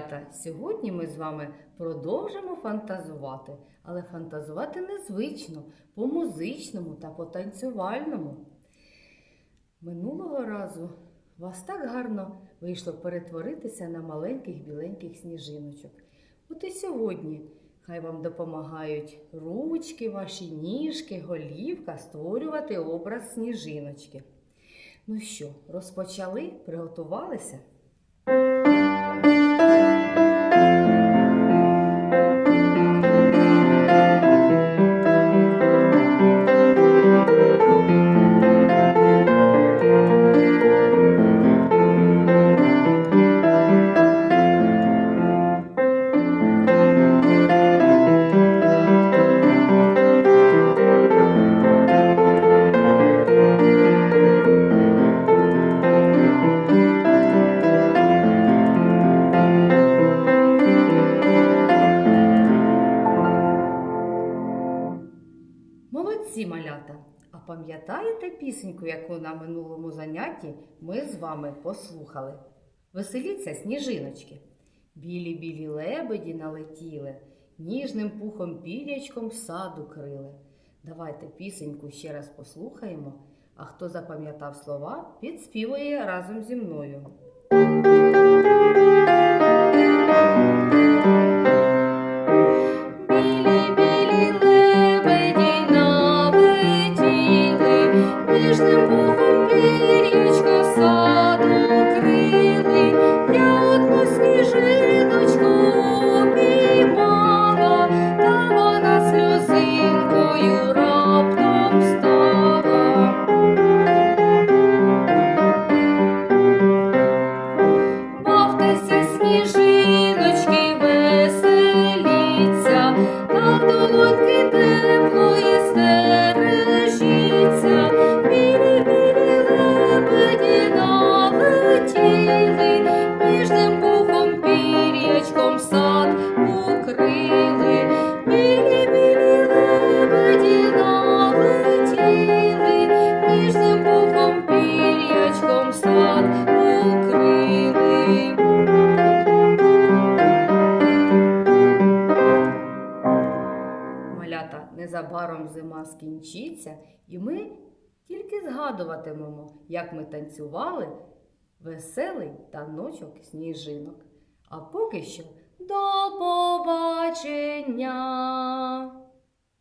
малята, сьогодні ми з вами продовжимо фантазувати, але фантазувати незвично, по-музичному та по-танцювальному. Минулого разу вас так гарно вийшло перетворитися на маленьких біленьких сніжиночок. От і сьогодні хай вам допомагають ручки, ваші ніжки, голівка створювати образ сніжиночки. Ну що, розпочали? Приготувалися? Молодці малята! А пам'ятаєте пісеньку, яку на минулому занятті ми з вами послухали? Веселіться сніжиночки. Білі білі лебеді налетіли, ніжним пухом пірячком саду крили. Давайте пісеньку ще раз послухаємо, а хто запам'ятав слова, підспівує разом зі мною. Малята, незабаром зима скінчиться, і ми тільки згадуватимемо, як ми танцювали веселий таночок сніжинок. А поки що до побачення!